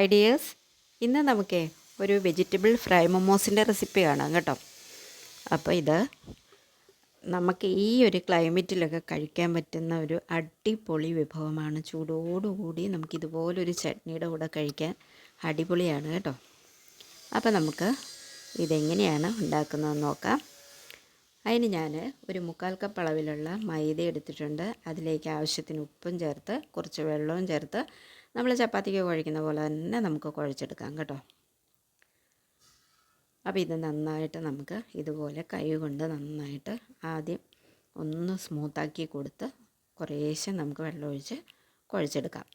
ഐഡിയേഴ്സ് ഇന്ന് നമുക്ക് ഒരു വെജിറ്റബിൾ ഫ്രൈ മൊമോസിന്റെ റെസിപ്പി കാണാം കേട്ടോ. അപ്പോൾ ഇത് നമുക്ക് ഈ ഒരു ക്ലൈമറ്റിലൊക്കെ കഴിക്കാൻ പറ്റുന്ന ഒരു അടിപൊളി വിഭവമാണ്. ചൂടോടുകൂടി നമുക്കിതുപോലൊരു ചട്നിയുടെ കൂടെ കഴിക്കാൻ അടിപൊളിയാണ് കേട്ടോ. അപ്പോൾ നമുക്ക് ഇതെങ്ങനെയാണ് ഉണ്ടാക്കുന്നതെന്ന് നോക്കാം. അതിന് ഞാൻ ഒരു മുക്കാൽ കപ്പ് അളവിലുള്ള മൈദ എടുത്തിട്ടുണ്ട്. അതിലേക്ക് ആവശ്യത്തിന് ഉപ്പും ചേർത്ത് കുറച്ച് വെള്ളവും ചേർത്ത് നമ്മൾ ചപ്പാത്തിക്ക് കുഴക്കുന്ന പോലെ തന്നെ നമുക്ക് കുഴച്ചെടുക്കാം കേട്ടോ. അപ്പോൾ ഇത് നന്നായിട്ട് നമുക്ക് ഇതുപോലെ കൈ കൊണ്ട് നന്നായിട്ട് ആദ്യം ഒന്ന് സ്മൂത്താക്കി കൊടുത്ത് കുറേശ്ശെ നമുക്ക് വെള്ളമൊഴിച്ച് കുഴച്ചെടുക്കാം.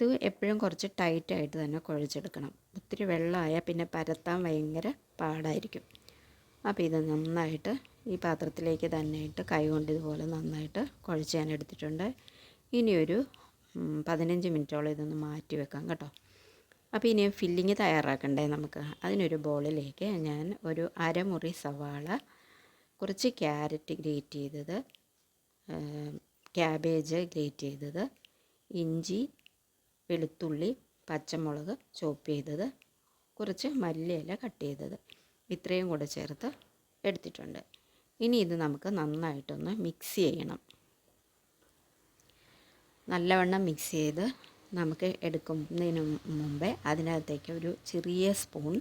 ഇത് എപ്പോഴും കുറച്ച് ടൈറ്റായിട്ട് തന്നെ കുഴച്ചെടുക്കണം. ഒത്തിരി വെള്ളമായാൽ പിന്നെ പരത്താൻ ഭയങ്കര പാടായിരിക്കും. അപ്പോൾ ഇത് നന്നായിട്ട് ഈ പാത്രത്തിലേക്ക് തന്നെ ഇട്ട് കൈ കൊണ്ട് ഇതുപോലെ നന്നായിട്ട് കുഴച്ച് ഞാൻ എടുത്തിട്ടുണ്ട്. ഇനിയൊരു പതിനഞ്ച് മിനിറ്റോളം ഇതൊന്ന് മാറ്റി വെക്കാം കേട്ടോ. അപ്പോൾ ഇനി ഫില്ലിങ് തയ്യാറാക്കണ്ടേ നമുക്ക്? അതിനൊരു ബോളിലേക്ക് ഞാൻ ഒരു അരമുറി സവാള കുറച്ച് ക്യാരറ്റ് ഗ്രേറ്റ് ചെയ്തത് ക്യാബേജ് ഗ്രേറ്റ് ചെയ്തത് ഇഞ്ചി വെളുത്തുള്ളി പച്ചമുളക് ചോപ്പ് ചെയ്തത് കുറച്ച് മല്ലിയില കട്ട് ചെയ്തത്. ഇത്രയും കൂടെ ചേർത്ത് എടുത്തിട്ടുണ്ട്. ഇനി ഇത് നമുക്ക് നന്നായിട്ടൊന്ന് മിക്സ് ചെയ്യണം. നല്ലവണ്ണം മിക്സ് ചെയ്ത് നമുക്ക് എടുക്കുന്നതിന് മുമ്പേ അതിനകത്തേക്ക് ഒരു ചെറിയ സ്പൂൺ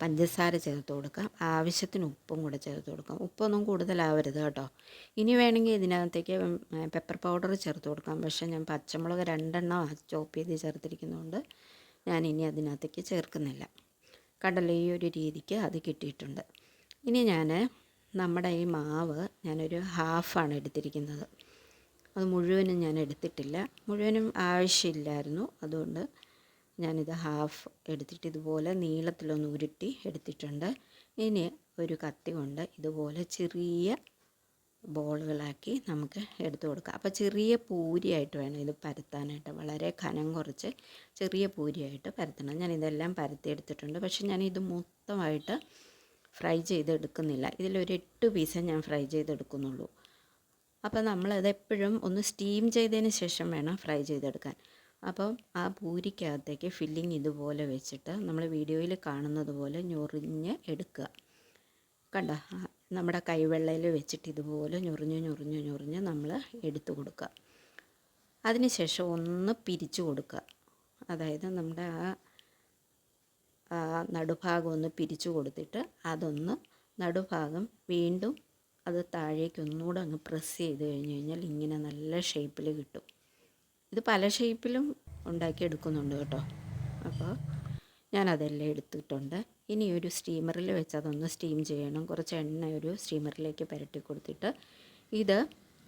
പഞ്ചസാര ചേർത്ത് കൊടുക്കാം. ആവശ്യത്തിന് ഉപ്പും കൂടെ ചേർത്ത് കൊടുക്കാം. ഉപ്പൊന്നും കൂടുതലാവരുത് കേട്ടോ. ഇനി വേണമെങ്കിൽ ഇതിനകത്തേക്ക് പെപ്പർ പൗഡർ ചേർത്ത് കൊടുക്കാം. പക്ഷേ ഞാൻ പച്ചമുളക് രണ്ടെണ്ണം ചോപ്പ് ചെയ്ത് ചേർത്തിരിക്കുന്നതുകൊണ്ട് ഞാൻ ഇനി അതിനകത്തേക്ക് ചേർക്കുന്നില്ല. കടല ഈ ഒരു രീതിക്ക് അത് കിട്ടിയിട്ടുണ്ട്. ഇനി ഞാൻ നമ്മുടെ ഈ മാവ് ഞാനൊരു ഹാഫാണ് എടുത്തിരിക്കുന്നത്. അത് മുഴുവനും ഞാൻ എടുത്തിട്ടില്ല. മുഴുവനും ആവശ്യമില്ലായിരുന്നു. അതുകൊണ്ട് ഞാനിത് ഹാഫ് എടുത്തിട്ട് ഇതുപോലെ നീളത്തിലൊന്ന് ഉരുട്ടി എടുത്തിട്ടുണ്ട്. ഇനി ഒരു കത്തി കൊണ്ട് ഇതുപോലെ ചെറിയ ബോളുകളാക്കി നമുക്ക് എടുത്തു കൊടുക്കാം. അപ്പോൾ ചെറിയ പൂരിയായിട്ട് വേണം ഇത് പരത്താനായിട്ട്. വളരെ കനം കുറച്ച് ചെറിയ പൂരിയായിട്ട് പരത്തണം. ഞാൻ ഇതെല്ലാം പരത്തി എടുത്തിട്ടുണ്ട്. പക്ഷെ ഞാൻ ഇത് മൊത്തമായിട്ട് ഫ്രൈ ചെയ്തെടുക്കുന്നില്ല. ഇതിലൊരു എട്ട് പീസേ ഞാൻ ഫ്രൈ ചെയ്തെടുക്കുന്നുള്ളൂ. അപ്പോൾ നമ്മളത് എപ്പോഴും ഒന്ന് സ്റ്റീം ചെയ്തതിന് ശേഷം വേണം ഫ്രൈ ചെയ്തെടുക്കാൻ. അപ്പം ആ പൂരിക്കകത്തേക്ക് ഫില്ലിങ് ഇതുപോലെ വെച്ചിട്ട് നമ്മൾ വീഡിയോയിൽ കാണുന്നത് പോലെ ഞൊറിഞ്ഞ് എടുക്കുക. കണ്ട? നമ്മുടെ കൈവെള്ളയിൽ വെച്ചിട്ട് ഇതുപോലെ ഞൊറിഞ്ഞ് ഞൊറിഞ്ഞ് ഞൊറിഞ്ഞ് നമ്മൾ എടുത്തു കൊടുക്കുക. അതിനുശേഷം ഒന്ന് പിരിച്ചു കൊടുക്കുക. അതായത് നമ്മുടെ ആ നടുഭാഗം ഒന്ന് പിരിച്ചു കൊടുത്തിട്ട് അതൊന്ന് നടുഭാഗം വീണ്ടും അത് താഴേക്ക് ഒന്നുകൂടെ അങ്ങ് പ്രസ് ചെയ്ത് കഴിഞ്ഞ് കഴിഞ്ഞാൽ ഇങ്ങനെ നല്ല ഷേപ്പിൽ കിട്ടും. ഇത് പല ഷേപ്പിലും ഉണ്ടാക്കിയെടുക്കുന്നുണ്ട് കേട്ടോ. അപ്പോൾ ഞാനതെല്ലാം എടുത്തിട്ടുണ്ട്. ഇനി ഒരു സ്റ്റീമറിൽ വെച്ച് അതൊന്ന് സ്റ്റീം ചെയ്യണം. കുറച്ച് എണ്ണ ഒരു സ്റ്റീമറിലേക്ക് പുരട്ടി കൊടുത്തിട്ട് ഇത്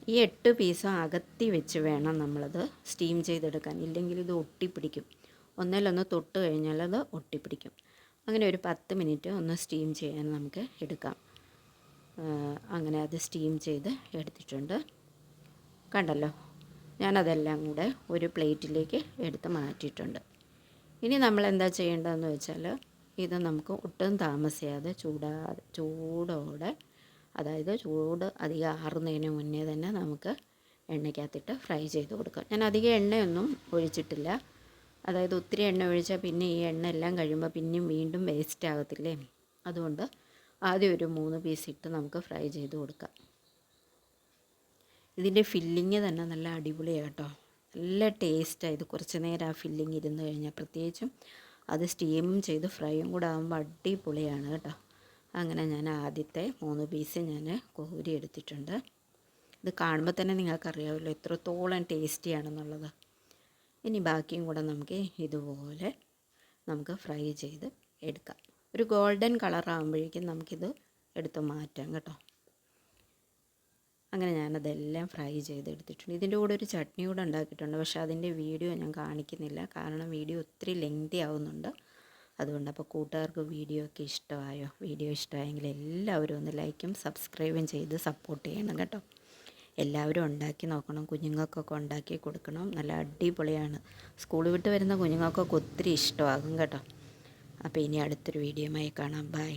ഈ എട്ട് പീസും അകത്തി വെച്ച് വേണം നമ്മളത് സ്റ്റീം ചെയ്തെടുക്കാൻ. ഇല്ലെങ്കിൽ ഇത് ഒട്ടിപ്പിടിക്കും. ഒന്നിലൊന്ന് തൊട്ട് കഴിഞ്ഞാൽ അത് ഒട്ടിപ്പിടിക്കും. അങ്ങനെ ഒരു പത്ത് മിനിറ്റ് ഒന്ന് സ്റ്റീം ചെയ്യാൻ നമുക്ക് എടുക്കാം. അങ്ങനെ അത് സ്റ്റീം ചെയ്ത് എടുത്തിട്ടുണ്ട്. കണ്ടല്ലോ ഞാനതെല്ലാം കൂടെ ഒരു പ്ലേറ്റിലേക്ക് എടുത്ത് മാറ്റിയിട്ടുണ്ട്. ഇനി നമ്മൾ എന്താ ചെയ്യേണ്ടതെന്ന് വെച്ചാൽ ഇത് നമുക്ക് ഒട്ടും താമസിയാതെ ചൂടാ ചൂടോടെ അതായത് ചൂട് അധികം ആറുന്നതിന് മുന്നേ തന്നെ നമുക്ക് എണ്ണയ്ക്കകത്തിട്ട് ഫ്രൈ ചെയ്ത് കൊടുക്കാം. ഞാൻ അധികം എണ്ണയൊന്നും ഒഴിച്ചിട്ടില്ല. അതായത് ഒത്തിരി എണ്ണ ഒഴിച്ചാൽ പിന്നെ ഈ എണ്ണ എല്ലാം കഴിയുമ്പോൾ പിന്നെയും വീണ്ടും വേസ്റ്റ് ആകത്തില്ലേ അതുകൊണ്ട് ആദ്യം ഒരു മൂന്ന് പീസ് ഇട്ട് നമുക്ക് ഫ്രൈ ചെയ്ത് കൊടുക്കാം. ഇതിന്റെ ഫില്ലിങ് തന്നെ നല്ല അടിപൊളിയാണ് കേട്ടോ. നല്ല ടേസ്റ്റാണ് ഇത് കുറച്ച് നേരം ആ ഫില്ലിങ് ഇരുന്ന് കഴിഞ്ഞാൽ പ്രത്യേകിച്ചും അത് സ്റ്റീമും ചെയ്ത് ഫ്രൈയും കൂടെ ആകുമ്പോൾ അടിപൊളിയാണ് കേട്ടോ. അങ്ങനെ ഞാൻ ആദ്യത്തെ മൂന്ന് പീസ് ഞാൻ കോരി എടുത്തിട്ടുണ്ട്. ഇത് കാണുമ്പോൾ തന്നെ നിങ്ങൾക്കറിയാമല്ലോ എത്രത്തോളം ടേസ്റ്റിയാണെന്നുള്ളത് ഇനി ബാക്കിയും കൂടെ നമുക്ക് ഇതുപോലെ നമുക്ക് ഫ്രൈ ചെയ്ത് എടുക്കാം. ഒരു ഗോൾഡൻ കളർ ആകുമ്പോഴേക്കും നമുക്കിത് എടുത്ത് മാറ്റാം കേട്ടോ. അങ്ങനെ ഞാനതെല്ലാം ഫ്രൈ ചെയ്തെടുത്തിട്ടുണ്ട്. ഇതിന്റെ കൂടെ ഒരു ചട്നി കൂടെ ഉണ്ടാക്കിയിട്ടുണ്ട്. പക്ഷേ അതിന്റെ വീഡിയോ ഞാൻ കാണിക്കുന്നില്ല. കാരണം വീഡിയോ ഒത്തിരി ലെങ്തി ആവുന്നുണ്ട്. അതുകൊണ്ട് അപ്പോൾ കൂട്ടുകാർക്ക് വീഡിയോ ഒക്കെ ഇഷ്ടമായോ? വീഡിയോ ഇഷ്ടമായെങ്കിൽ എല്ലാവരും ഒന്ന് ലൈക്കും സബ്സ്ക്രൈബും ചെയ്ത് സപ്പോർട്ട് ചെയ്യണം കേട്ടോ. എല്ലാവരും ഉണ്ടാക്കി നോക്കണം. കുഞ്ഞുങ്ങൾക്കൊക്കെ ഉണ്ടാക്കി കൊടുക്കണം. നല്ല അടിപൊളിയാണ്. സ്കൂൾ വിട്ട് വരുന്ന കുഞ്ഞുങ്ങൾക്കൊക്കെ ഒത്തിരി ഇഷ്ടമാകും കേട്ടോ. അപ്പോൾ ഇനി അടുത്തൊരു വീഡിയോയുമായി കാണാം. ബൈ